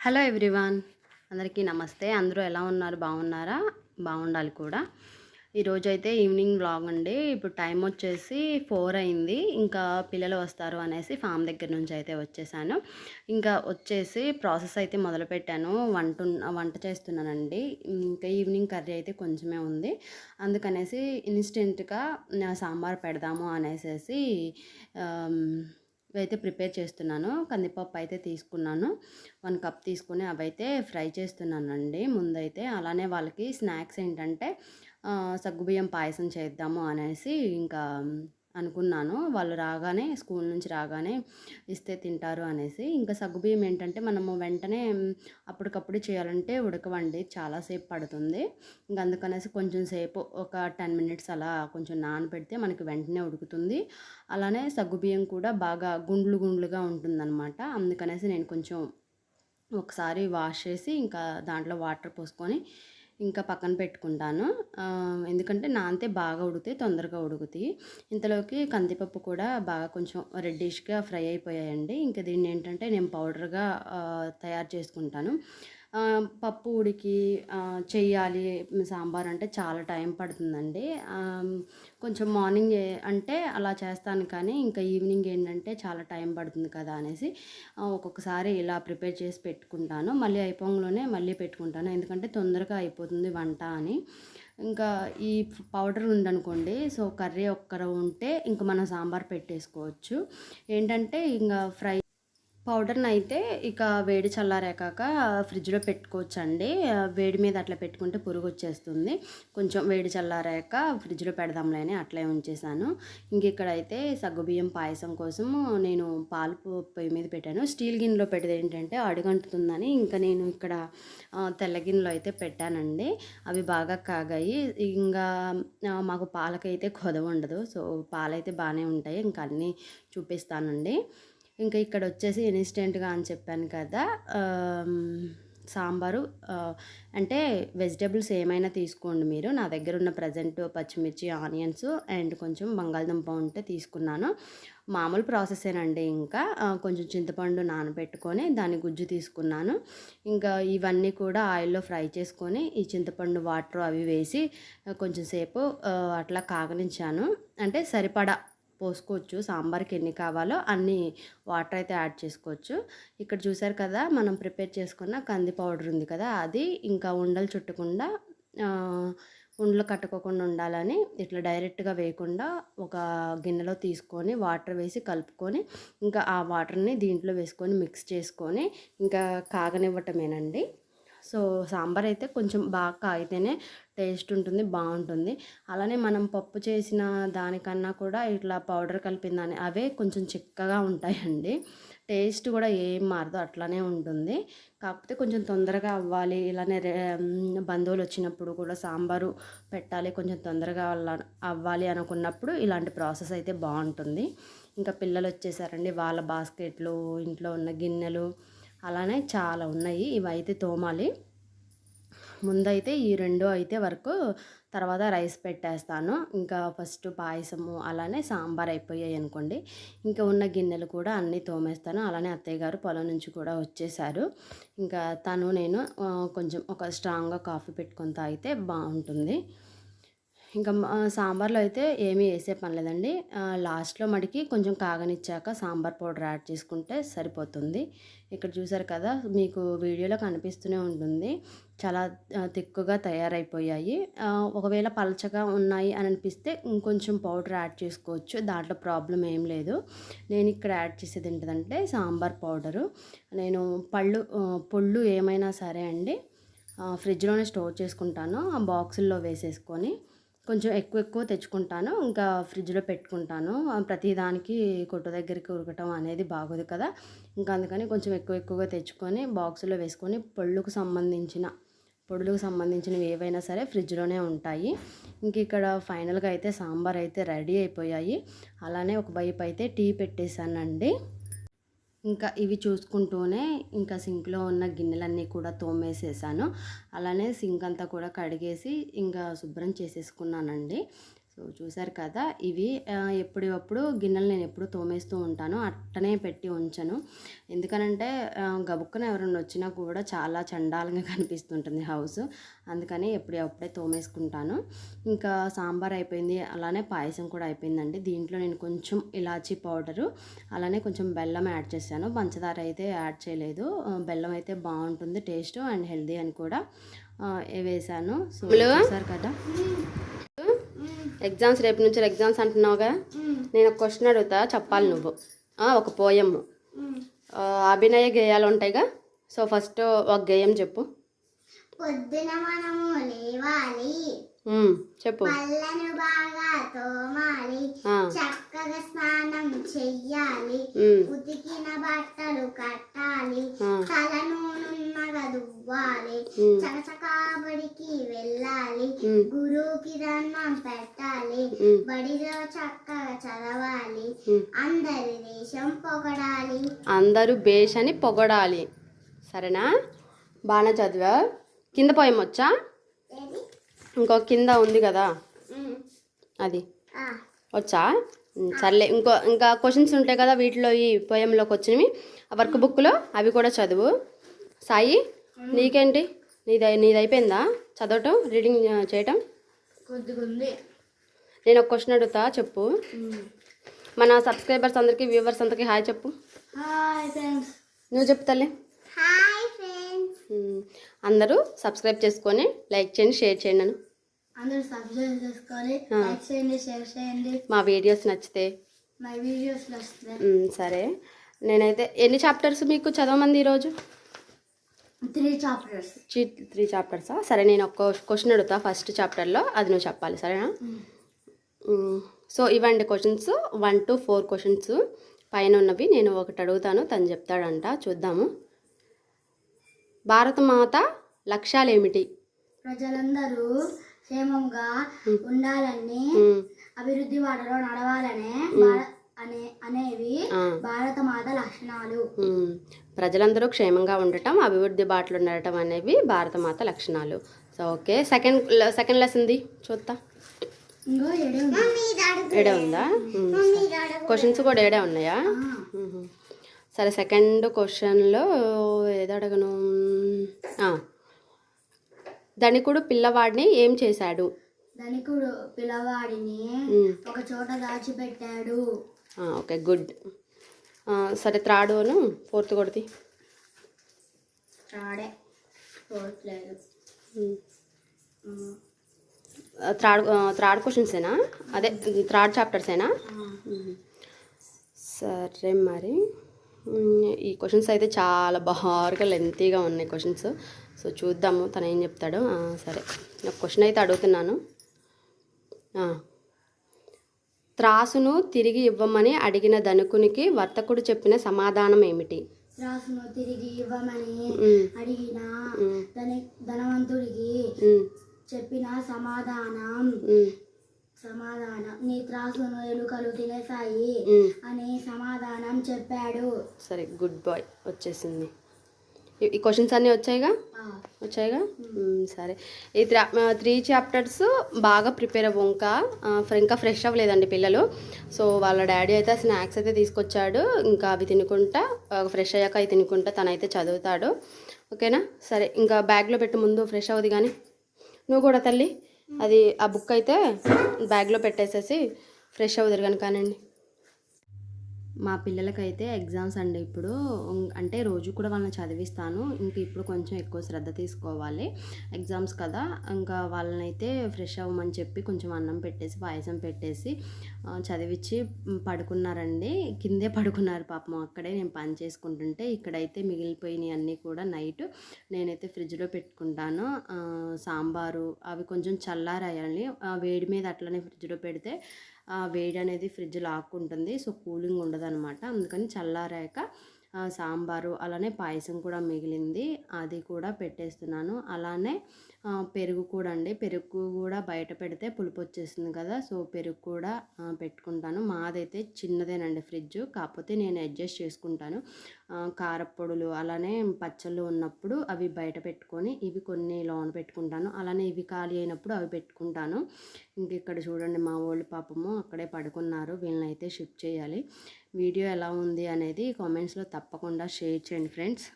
Hello everyone. అందరికీ నమస్తే. అందరూ ఎలా ఉన్నారు? బాగున్నారా? బాగుండాలి కూడా. ఈరోజు అయితే ఈవినింగ్ బ్లాగ్ అండి. ఇప్పుడు టైం వచ్చేసి ఫోర్ అయింది. ఇంకా పిల్లలు వస్తారు అనేసి ఫామ్ దగ్గర నుంచి అయితే వచ్చేసాను. ఇంకా వచ్చేసి ప్రాసెస్ అయితే మొదలుపెట్టాను వంట వంట చేస్తున్నానండి. ఇంకా ఈవినింగ్ కర్రీ అయితే కొంచెమే ఉంది. అందుకనేసి ఇన్స్టెంట్గా సాంబార్ పెడదాము అనేసి ఇవైతే ప్రిపేర్ చేస్తున్నాను. కందిపప్పు అయితే తీసుకున్నాను. వన్ కప్ తీసుకుని అవైతే ఫ్రై చేస్తున్నానండి. ముందైతే అలానే వాళ్ళకి స్నాక్స్ ఏంటంటే సగ్గుబియ్యం పాయసం చేద్దాము అనేసి ఇంకా అనుకున్నాను. వాళ్ళు రాగానే స్కూల్ నుంచి రాగానే ఇస్తే తింటారు అనేసి. ఇంకా సగ్గుబియ్యం ఏంటంటే మనము వెంటనే అప్పటికప్పుడు చేయాలంటే ఉడకవండి. చాలాసేపు పడుతుంది. ఇంకా అందుకనేసి కొంచెం సేపు ఒక టెన్ మినిట్స్ అలా కొంచెం నానబెడితే మనకి వెంటనే ఉడుకుతుంది. అలానే సగ్గుబియ్యం కూడా బాగా గుండ్లు గుండ్లుగా ఉంటుందన్నమాట. అందుకనేసి నేను కొంచెం ఒకసారి వాష్ చేసి ఇంకా దాంట్లో వాటర్ పోసుకొని ఇంకా పక్కన పెట్టుకుంటాను. ఎందుకంటే నానితే బాగా ఉడికితే తొందరగా ఉడుకుతాయి. ఇంతలోకి కందిపప్పు కూడా బాగా కొంచెం రెడ్డిష్గా ఫ్రై అయిపోయాయండి. ఇంకా దీన్ని ఏంటంటే నేను పౌడర్గా తయారు చేసుకుంటాను. పప్పు ఉడికి చేయాలి చెయ్యాలి సాంబార్ అంటే చాలా టైం పడుతుందండి. కొంచెం మార్నింగ్ ఏ- అంటే అలా చేస్తాను కానీ ఇంకా ఈవినింగ్ ఏంటంటే చాలా టైం పడుతుంది కదా అనేసి ఒక్కొక్కసారి ఇలా ప్రిపేర్ చేసి పెట్టుకుంటాను. మళ్ళీ అయిపోగానే మళ్ళీ పెట్టుకుంటాను. ఎందుకంటే తొందరగా అయిపోతుంది వంట అని. ఇంకా ఈ పౌడర్ ఉందనుకోండి సో కర్రీ ఒక్కర ఉంటే ఇంకా మనం సాంబార్ పెట్టేసుకోవచ్చు. ఏంటంటే ఇంకా ఫ్రై పౌడర్ని అయితే ఇక వేడి చల్లారాక ఫ్రిడ్జ్లో పెట్టుకోవచ్చండి. వేడి మీద అట్లా పెట్టుకుంటే పురుగు వచ్చేస్తుంది కొంచెం వేడి చల్లారాక ఫ్రిడ్జ్లో పెడదాంలే అని అట్లే ఉంచేసాను. ఇంక ఇక్కడైతే సగ్గుబియ్యం పాయసం కోసం నేను పాలు పొయ్యి మీద పెట్టాను. స్టీల్ గిన్నెలో పెట్టేది ఏంటంటే అడుగంటుతుందని ఇంకా నేను ఇక్కడ తెల్ల గిన్నెలో అయితే పెట్టానండి. అవి బాగా కాగాయి. ఇంకా మాకు పాలకైతే కొదవ ఉండదు. సో పాలైతే బాగానే ఉంటాయి. ఇంకా అన్నీ చూపిస్తానండి. ఇంకా ఇక్కడ వచ్చేసి ఇన్స్టెంట్గా అని చెప్పాను కదా సాంబారు అంటే వెజిటేబుల్స్ ఏమైనా తీసుకోండి మీరు. నా దగ్గర ఉన్న ప్రజెంట్ పచ్చిమిర్చి ఆనియన్స్ అండ్ కొంచెం బంగాళదుంప ఉంటే తీసుకున్నాను. మామూలు ప్రాసెసేనండి ఇంకా. కొంచెం చింతపండు నానబెట్టుకొని దాని గుజ్జు తీసుకున్నాను. ఇంకా ఇవన్నీ కూడా ఆయిల్లో ఫ్రై చేసుకొని ఈ చింతపండు వాటర్ అవి వేసి కొంచెం సేపు అట్లా కాగనించాను. అంటే సరిపడా పోసుకోవచ్చు. సాంబార్కి ఎన్ని కావాలో అన్ని వాటర్ అయితే యాడ్ చేసుకోవచ్చు. ఇక్కడ చూసారు కదా మనం ప్రిపేర్ చేసుకున్న కంది పౌడర్ ఉంది కదా అది ఇంకా ఉండలు చుట్టకుండా ఉండలు కట్టుకోకుండా ఉండాలని ఇట్లా డైరెక్ట్గా వేయకుండా ఒక గిన్నెలో తీసుకొని వాటర్ వేసి కలుపుకొని ఇంకా ఆ వాటర్ని దీంట్లో వేసుకొని మిక్స్ చేసుకొని ఇంకా కాగనివ్వటమేనండి. సో సాంబార్ అయితే కొంచెం బాగా కాగితేనే టేస్ట్ ఉంటుంది బాగుంటుంది. అలానే మనం పప్పు చేసిన దానికన్నా కూడా ఇట్లా పౌడర్ కలిపిన దాని అవే కొంచెం చిక్కగా ఉంటాయండి. టేస్ట్ కూడా ఏం మారదు అట్లానే ఉంటుంది. కాకపోతే కొంచెం తొందరగా అవ్వాలి ఇలానే బంధువులు వచ్చినప్పుడు కూడా సాంబారు పెట్టాలి కొంచెం తొందరగా అవ్వాలి అనుకున్నప్పుడు ఇలాంటి ప్రాసెస్ అయితే బాగుంటుంది. ఇంకా పిల్లలు వచ్చేసారండి వాళ్ళ బాస్కెట్లు ఇంట్లో ఉన్న గిన్నెలు అలానే చాలా ఉన్నాయి. ఇవైతే తోమాలి. ముందైతే ఈ రెండు అయితే వరకు తర్వాత రైస్ పెట్టేస్తాను. ఇంకా ఫస్ట్ పాయసము అలానే సాంబార్ అయిపోయాయి అనుకోండి. ఇంకా ఉన్న గిన్నెలు కూడా అన్నీ తోమేస్తాను. అలానే అత్తయ్య గారు పొలం నుంచి కూడా వచ్చేసారు. ఇంకా తను నేను కొంచెం ఒక స్ట్రాంగ్గా కాఫీ పెట్టుకొని తాగితే బాగుంటుంది. ఇంకా సాంబార్లో అయితే ఏమీ వేసే పని లేదండి. లాస్ట్లో మడికి కొంచెం కాగనిచ్చాక సాంబార్ పౌడర్ యాడ్ చేసుకుంటే సరిపోతుంది. ఇక్కడ చూసారు కదా మీకు వీడియోలో కనిపిస్తూనే ఉంటుంది. చాలా తిక్కుగా తయారైపోయాయి. ఒకవేళ పలచగా ఉన్నాయి అని అనిపిస్తే ఇంకొంచెం పౌడర్ యాడ్ చేసుకోవచ్చు. దాంట్లో ప్రాబ్లం ఏం లేదు. నేను ఇక్కడ యాడ్ చేసేది ఏంటంటే సాంబార్ పౌడరు. నేను పళ్ళు పొళ్ళు ఏమైనా సరే అండి ఫ్రిడ్జ్లోనే స్టోర్ చేసుకుంటాను. ఆ బాక్సుల్లో వేసేసుకొని కొంచెం ఎక్కువ ఎక్కువ తెచ్చుకుంటాను. ఇంకా ఫ్రిడ్జ్లో పెట్టుకుంటాను. ప్రతిదానికి కొట్టు దగ్గరికి ఉరకటం అనేది బాగోదు కదా. ఇంకా అందుకని కొంచెం ఎక్కువ ఎక్కువగా తెచ్చుకొని బాక్సులో వేసుకొని పళ్ళుకు సంబంధించిన పొడులకు సంబంధించినవి ఏవైనా సరే ఫ్రిడ్జ్లోనే ఉంటాయి. ఇంక ఇక్కడ ఫైనల్గా అయితే సాంబార్ అయితే రెడీ అయిపోయాయి. అలానే ఒక వైపు అయితే టీ పెట్టేశానండి. ఇంకా ఇవి చూసుకుంటూనే ఇంకా సింక్లో ఉన్న గిన్నెలన్నీ కూడా తోమేసేసాను. అలానే సింక్ అంతా కూడా కడిగేసి ఇంకా శుభ్రం చేసేసుకున్నానండి. సో చూసారు కదా ఇవి ఎప్పుడప్పుడు గిన్నెలు నేను ఎప్పుడు తోమేస్తూ ఉంటాను అట్టనే పెట్టి ఉంచను. ఎందుకనంటే గబుక్కన ఎవరైనా వచ్చినా కూడా చాలా చండాలంగా కనిపిస్తుంటుంది హౌస్. అందుకని ఎప్పుడప్పుడే తోమేసుకుంటాను. ఇంకా సాంబార్ అయిపోయింది అలానే పాయసం కూడా అయిపోయిందండి. దీంట్లో నేను కొంచెం ఇలాచీ పౌడరు అలానే కొంచెం బెల్లం యాడ్ చేశాను. పంచదార అయితే యాడ్ చేయలేదు. బెల్లం అయితే బాగుంటుంది టేస్ట్ అండ్ హెల్దీ అని కూడా వేసాను. సో చూసారు కదా? ఎగ్జామ్స్ రేపు నుంచి ఎగ్జామ్స్ అంటున్నావుగా నేను ఒక క్వశ్చన్ అడుగుతా చెప్పాలి నువ్వు. ఒక పోయమ్ అభినయ గేయాలు ఉంటాయిగా సో ఫస్ట్ ఒక గేయం చెప్పు. పొద్దున మనము లేవాలి. మ్మ్, చెప్పు. పళ్ళను బాగా తోమాలి. ఆ, చక్కగా స్నానం చెయ్యాలి. ఉతికిన బట్టలు కట్టాలి గురువుకి దండం పెట్టాలి బడిలో చక్కగా చదవాలి. అందరి దేశం పొగడాలి. అందరూ బేష్ అని పొగడాలి. సరేనా? బాగా చదివా? కింద పోయం వచ్చా ఏది? ఇంకో కింద ఉంది కదా. అది. వచ్చా? సర్లే. ఇంకో ఇంకా క్వశ్చన్స్ ఉంటాయి కదా వీటిలో ఈ పోయంలోకి వచ్చినవి. ఆ వర్క్ బుక్లో అవి కూడా చదువు. సాయి నీకేంటి? నీది నీది అయిపోయిందా? చదవటం రీడింగ్ చేయటం? కొద్దిగా ఉంది నేను ఒక క్వశ్చన్ అడుగుతా చెప్పు. మన సబ్స్క్రైబర్స్ అందరికీ వ్యూవర్స్ అందరికీ హాయ్ చెప్పు. నువ్వు చెప్పు తల్లి. అందరూ సబ్స్క్రైబ్ చేసుకొని లైక్ చేయండి షేర్ చేయండి నన్ను అందరూ సబ్స్క్రైబ్ చేసుకొని ఆ. లైక్ చేయండి షేర్ చేయండి. మా వీడియోస్ నచ్చితే. మై వీడియోస్ సరే. నేనైతే ఎన్ని చాప్టర్స్ మీకు చదవమంది ఈరోజు? త్రీ చాప్టర్స్ చీ త్రీ చాప్టర్సా సరే నేను ఒక క్వశ్చన్ అడుగుతా. ఫస్ట్ చాప్టర్లో అది నువ్వు చెప్పాలి సరేనా. సో ఇవ్వండి questions one two four questions పైన ఉన్నవి నేను ఒకటి అడుగుతాను తను చెప్తాడంట. చూద్దాము. భారతమాత లక్ష్యాలు ఏమిటి ప్రజలందరూ క్షేమంగా ఉండాలని మ్మ్. అభివృద్ధి వాటలో నడవాలనే అనే అనేవి. భారత మాత లక్షణాలు. ప్రజలందరూ క్షేమంగా ఉండటం అభివృద్ధి బాటలు ఉండటం అనేవి భారతమాత లక్షణాలు. So okay. సెకండ్ సెకండ్ లెసన్ది చూద్దా ఏడే ఏడే ఉందా? క్వశ్చన్స్ కూడా ఏడే ఉన్నాయా. సరే సెకండ్ క్వశ్చన్లో ఏది అడగను? ఆ. ధనికుడు పిల్లవాడిని ఏం చేశాడు? ధనికుడు పిల్లవాడిని. ఒక చోట దాచిపెట్టాడు. Okay good. సరే త్రాడును ఫోర్త్ కొడితే. రాడే పోవట్లేదు థర్డ్ థర్డ్ క్వశ్చన్సేనా? అదే థర్డ్ చాప్టర్సేనా? సరే మరి. ఈ క్వశ్చన్స్ అయితే చాలా బాగా లెంతీగా ఉన్నాయి క్వశ్చన్స్. సో చూద్దాము తను ఏం చెప్తాడు సరే. ఒక క్వశ్చన్ అయితే అడుగుతున్నాను. త్రాసును తిరిగి ఇవ్వమని అడిగిన ధనుకునికి వర్తకుడు చెప్పిన సమాధానం ఏమిటి? రాసును తిరిగి ఇవ్వమని అడిగిన ధనవంతుడికి చెప్పిన సమాధానం. సమాధానం. నీ త్రాసును ఎలుకలు తినేసాయి. అని సమాధానం చెప్పాడు. సరే గుడ్ బాయ్. వచ్చేసింది. ఈ- క్వశ్చన్స్ అన్నీ వచ్చాయిగా? వచ్చాయిగా? సరే. ఈ త్రా చాప్టర్స్ బాగా ప్రిపేర్ అవ్వు ఇంకా ఫ్రెష్ అవ్వలేదండి పిల్లలు. సో వాళ్ళ డాడీ అయితే స్నాక్స్ అయితే తీసుకొచ్చాడు. ఇంకా అవి తినుకుంటా ఫ్రెష్ అయ్యాక అవి తినుకుంటా తనైతే చదువుతాడు. ఓకేనా? సరే ఇంకా బ్యాగ్లో పెట్టి ముందు ఫ్రెష్ అవ్వదు కానీ నువ్వు కూడా తల్లి. అది ఆ బుక్ అయితే బ్యాగ్లో పెట్టేసేసి ఫ్రెష్ అవ్వదురు కనుకనండి మా పిల్లలకైతే ఎగ్జామ్స్ అండి ఇప్పుడు. అంటే రోజు కూడా వాళ్ళని చదివిస్తాను. ఇంకా ఇప్పుడు కొంచెం ఎక్కువ శ్రద్ధ తీసుకోవాలి. ఎగ్జామ్స్ కదా. ఇంకా వాళ్ళని అయితే ఫ్రెష్ అవ్వమని చెప్పి కొంచెం అన్నం పెట్టేసి పాయసం పెట్టేసి చదివించి పడుకున్నారండి. కిందే పడుకున్నారు పాపం. అక్కడే నేను పని చేసుకుంటుంటే ఇక్కడైతే మిగిలిపోయినవి అన్నీ కూడా నైట్ నేనైతే ఫ్రిడ్జ్లో పెట్టుకుంటాను. సాంబారు అవి కొంచెం చల్లారాయాలి ఆ, వేడి మీద అట్లనే ఫ్రిడ్జ్లో పెడితే వేడి అనేది ఫ్రిడ్జ్ లాక్కుంటుంది. సో కూలింగ్ ఉండదనమాట. అందుకని చల్లారాక సాంబారు అలానే పాయసం కూడా మిగిలింది. అది కూడా పెట్టేస్తున్నాను. అలానే పెరుగు కూడా అండి. పెరుగు కూడా బయట పెడితే పులుపు వచ్చేస్తుంది కదా. సో పెరుగు కూడా పెట్టుకుంటాను. మాదైతే చిన్నదేనండి ఫ్రిడ్జ్. కాకపోతే నేను అడ్జస్ట్ చేసుకుంటాను. కారపొడులు కారప్పొడులు అలానే పచ్చళ్ళు ఉన్నప్పుడు అవి బయట పెట్టుకొని ఇవి కొన్ని లోన పెట్టుకుంటాను. అలానే ఇవి ఖాళీ అయినప్పుడు అవి పెట్టుకుంటాను. ఇంక ఇక్కడ చూడండి మా వాళ్ళు పాపము అక్కడే పడుకున్నారు. వీళ్ళని అయితే షిఫ్ట్ చేయాలి. వీడియో ఎలా ఉంది అనేది కామెంట్స్లో తప్పకుండా షేర్ చేయండి ఫ్రెండ్స్.